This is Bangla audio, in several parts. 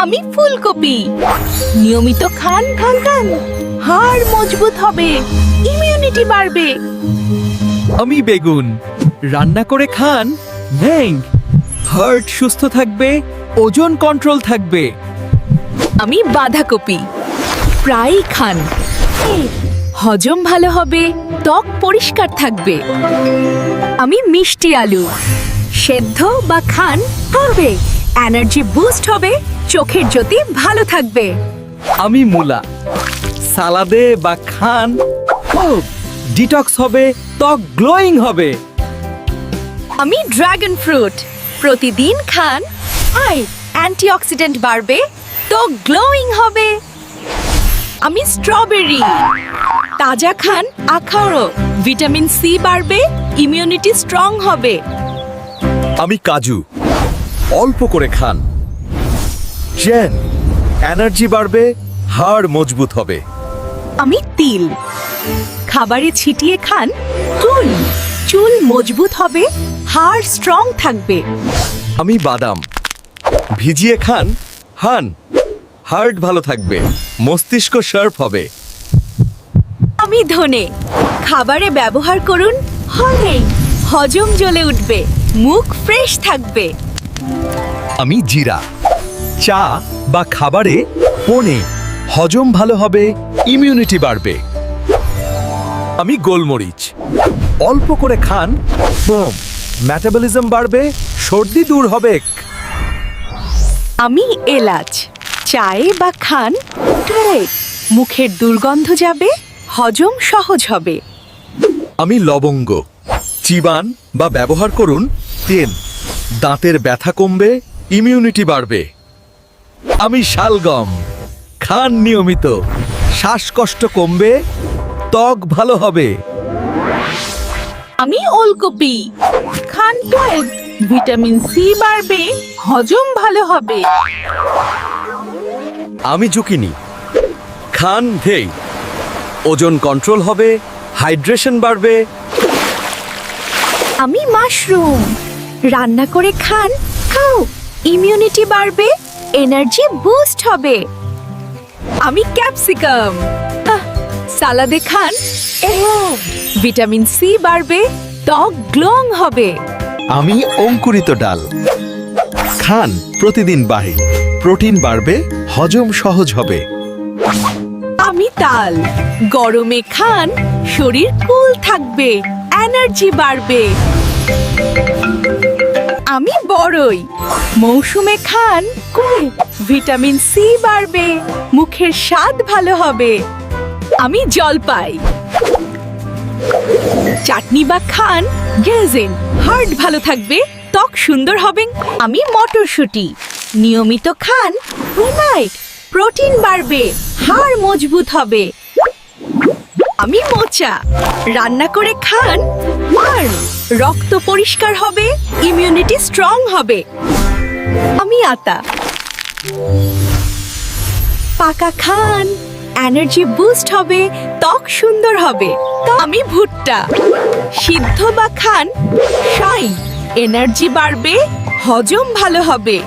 আমি ফুলকপি। নিয়মিত খান খান খান। হাড় মজবুত হবে ইমিউনিটি বাড়বে। আমি বেগুন। রান্না করে খান ব্যাং হার্ট সুস্থ থাকবে ওজন কন্ট্রোল থাকবে। আমি বাঁধাকপি। প্রায়ই খান। হজম ভালো হবে ত্বক পরিষ্কার থাকবে। আমি মিষ্টি আলু। সেদ্ধ বা খান হবে। এনার্জি বুস্ট হবে চোখের জ্যোতি ভালো থাকবে। আমি মূলা। সালাদে বা খান ডিটক্স হবে ত্বক গ্লোয়িং হবে। আমি ড্রাগন ফ্রুট প্রতিদিন খান আই অ্যান্টিঅক্সিডেন্ট বাড়বে তো গ্লোয়িং হবে। আমি স্ট্রবেরি তাজা খান আখারো ভিটামিন সি বাড়বে ইমিউনিটি স্ট্রং হবে। আমি কাজু। অল্প করে খান। জেন এনার্জি বাড়বে হাড় মজবুত হবে। আমি তিল। খাবারে ছিটিয়ে খান চুল। চুল মজবুত হবে হাড় স্ট্রং থাকবে। আমি বাদাম। ভিজিয়ে খান হান। হার্ট ভালো থাকবে মস্তিষ্ক শার্প হবে। আমি ধনে। খাবারে ব্যবহার করুন হলে হজম জ্বলে উঠবে মুখ ফ্রেশ থাকবে। আমি জিরা। চা বা খাবারে পনে হজম ভালো হবে ইমিউনিটি বাড়বে। আমি গোলমরিচ। অল্প করে খান বোম ম্যাটাবলিজম বাড়বে সর্দি দূর হবে। আমি এলাচ। চায়ে বা খান মুখের দুর্গন্ধ যাবে হজম সহজ হবে। আমি লবঙ্গ চিবান বা ব্যবহার করুন তেল। দাঁতের ব্যথা কমবে ইমিউনিটি বাড়বে। আমি শালগম খান নিয়মিত শ্বাসকষ্ট কমবে ত্বক ভালো হবে। আমি ওলকপি খান টুয়েলভ ভিটামিন সি বাড়বে হজম ভালো হবে। আমি ঝুঁকিনি খান ধেই ওজন কন্ট্রোল হবে হাইড্রেশন বাড়বে। আমি মাশরুম রান্না করে খান খাও ইমিউনিটি বাড়বে এনার্জি বুস্ট হবে। আমি ক্যাপসিকাম। সালাদে খান। ভিটামিন সি বাড়বে ত্বক গ্লোং হবে। আমি অঙ্কুরিত ডাল। খান প্রতিদিন বাহে। প্রোটিন বাড়বে হজম সহজ হবে। আমি তাল। গরমে খান শরীর কুল থাকবে এনার্জি বাড়বে। আমি বড়ই। মৌসুমে খান ভিটামিন সি বাড়বে, মুখের স্বাদ ভালো হবে। আমি জলপাই চাটনি বা খান গেজেন হার্ট ভালো থাকবে, ত্বক সুন্দর হবে, আমি মটরশুঁটি। নিয়মিত খান নাইট প্রোটিন বাড়বে, হাড় মজবুত হবে। আমি মোচা। রান্না করে খান আর রক্ত পরিষ্কার হবে ইমিউনিটি স্ট্রং হবে। আমি আতা। পাকা খান এনার্জি বুস্ট হবে, ত্বক সুন্দর হবে। আমি ভুট্টা। সিদ্ধ বা খান সাই এনার্জি বাড়বে, হজম ভালো হবে।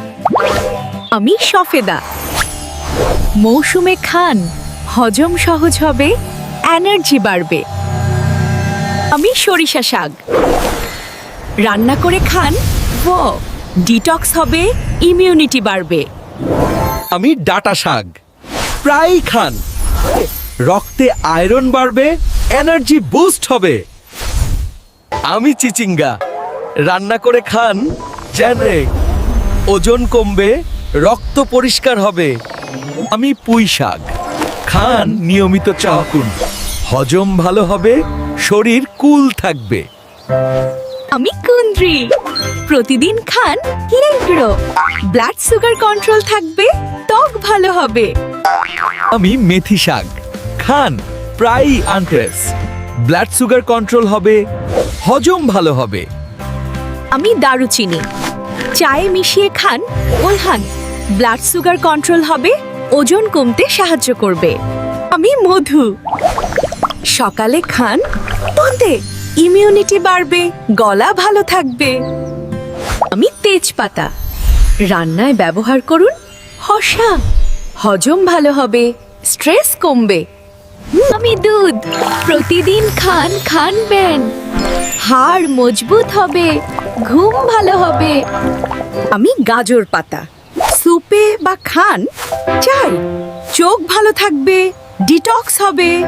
আমি সফেদা। মৌসুমে খান, হজম সহজ হবে এনার্জি বাড়বে। আমি সরিষা শাক। রান্না করে খান ডিটক্স হবে ইমিউনিটি বাড়বে। আমি ডাটা শাক। প্রায়ই খান। রক্তে আয়রন বাড়বে এনার্জি বুস্ট হবে। আমি চিচিঙ্গা। রান্না করে খান জানে ওজন কমবে, রক্ত পরিষ্কার হবে। আমি পুঁই শাক। খান নিয়মিত চাকুন। হজম ভালো হবে শরীর কুল থাকবে। আমি কুন্দ্রি। প্রতিদিন খান লেগ্রো ব্লাড সুগার কন্ট্রোল থাকবে ত্বক ভালো হবে। আমি মেথি শাক। খান প্রায়ই আনট্রেস ব্লাড সুগার কন্ট্রোল হবে হজম ভালো হবে। আমি দারুচিনি। চায়ে মিশিয়ে খান ওলহান। ব্লাড সুগার কন্ট্রোল হবে ওজন কমতে সাহায্য করবে। আমি মধু। সকালে খান তন্দে ইমিউনিটি বাড়বে, গলা ভালো থাকবে। আমি তেজপাতা। রান্নায় ব্যবহার করুন শশা হজম ভালো হবে স্ট্রেস কমবে। আমি দুধ। প্রতিদিন খান খান খানবেন হাড় মজবুত হবে, ঘুম ভালো হবে। আমি গাজর পাতা। সুপে বা খান, চাই। চোখ ভালো থাকবে ডিটক্স হবে।